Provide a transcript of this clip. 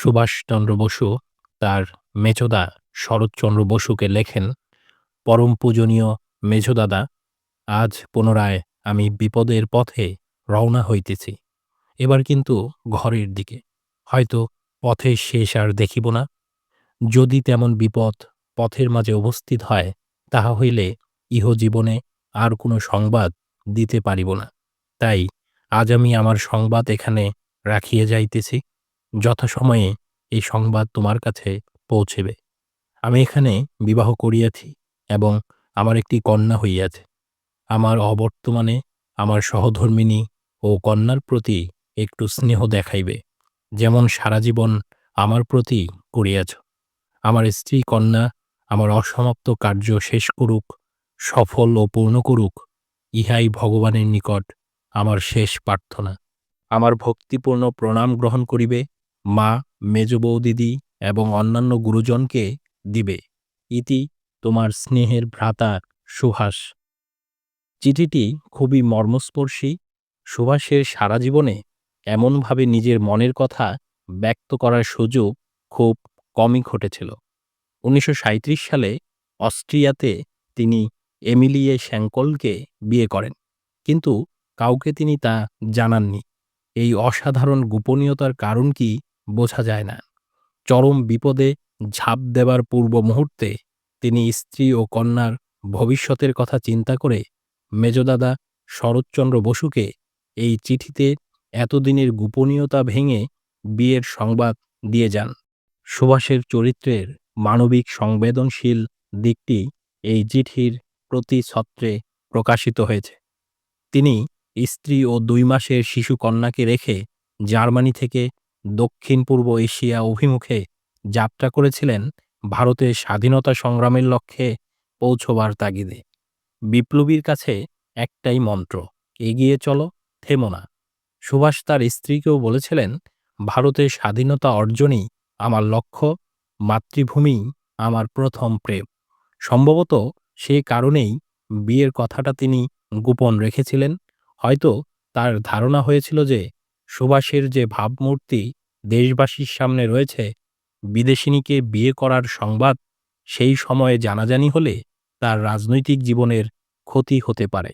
সুভাষচন্দ্র বসু তার মেজদা শরৎচন্দ্র বসুকে লেখেন, পরম পূজনীয় মেজদাদা, আজ পুনরায় আমি বিপদের পথে রওনা হইতেছি। এবার কিন্তু ঘরের দিকে। হয়তো পথের শেষ আর দেখিব না। যদি তেমন বিপদ পথের মাঝে উপস্থিত হয়, তাহা হইলে ইহ জীবনে আর কোনো সংবাদ দিতে পারিব না। তাই আজ আমি আমার সংবাদ এখানে রাখিয়া যাইতেছি। যথাসময়ে এই সংবাদ তোমার কাছে পৌঁছেবে। আমি এখানে বিবাহ করিয়াছি এবং আমার একটি কন্যা হইয়াছে। আমার অবর্তমানে আমার সহধর্মিণী ও কন্যার প্রতি একটু স্নেহ দেখাইবে, যেমন সারা জীবন আমার প্রতি করিয়াছ। আমার স্ত্রী কন্যা আমার অসমাপ্ত কার্য শেষ করুক, সফল ও পূর্ণ করুক, ইহাই ভগবানের নিকট আমার শেষ প্রার্থনা। আমার ভক্তিপূর্ণ প্রণাম গ্রহণ করিবে মা, মেজ বৌদিদি এবং অন্যান্য গুরুজনকে দিবে। ইতি তোমার স্নেহের ভ্রাতা সুহাস। চিঠিটি খুবই মর্মস্পর্শী। সুভাষের সারা জীবনে এমনভাবে নিজের মনের কথা ব্যক্ত করার সুযোগ খুব কমই ঘটেছিল। উনিশশো সাঁইত্রিশ সালে অস্ট্রিয়াতে তিনি এমিলিয়ে শ্যাঙ্কলকে বিয়ে করেন, কিন্তু কাউকে তিনি তা জানাননি। এই অসাধারণ গোপনীয়তার কারণ কি বোঝা যায় না। চরম বিপদে ঝাঁপ দেবার পূর্ব মুহূর্তে তিনি স্ত্রী ও কন্যার ভবিষ্যতের কথা চিন্তা করে মেজদাদা শরৎচন্দ্র বসুকে এই চিঠিতে এতদিনের গোপনীয়তা ভেঙে বিয়ের সংবাদ দিয়ে যান। সুভাষের চরিত্রের মানবিক সংবেদনশীল দিকটি এই চিঠির প্রতি ছত্রে প্রকাশিত হয়েছে। তিনি স্ত্রী ও দুই মাসের শিশু কন্যাকে রেখে জার্মানি থেকে দক্ষিণ পূর্ব এশিয়া অভিমুখে যাত্রা করেছিলেন ভারতের স্বাধীনতা সংগ্রামের লক্ষ্যে পৌঁছবার তাগিদে। বিপ্লবীর কাছে একটাই মন্ত্র, এগিয়ে চলো, থেমো না। সুভাষ তার স্ত্রীকেও বলেছিলেন ভারতের স্বাধীনতা অর্জনই আমার লক্ষ্য, মাতৃভূমি আমার প্রথম প্রেম। সম্ভবত সে কারণেই বিয়ের কথাটা তিনি গোপন রেখেছিলেন। হয়তো তার ধারণা হয়েছিল যে সুভাষের যে ভাবমূর্তি দেশবাসীর সামনে রয়েছে, বিদেশিনীকে বিয়ে করার সংবাদ সেই সময়ে জানাজানি হলে তার রাজনৈতিক জীবনের ক্ষতি হতে পারে।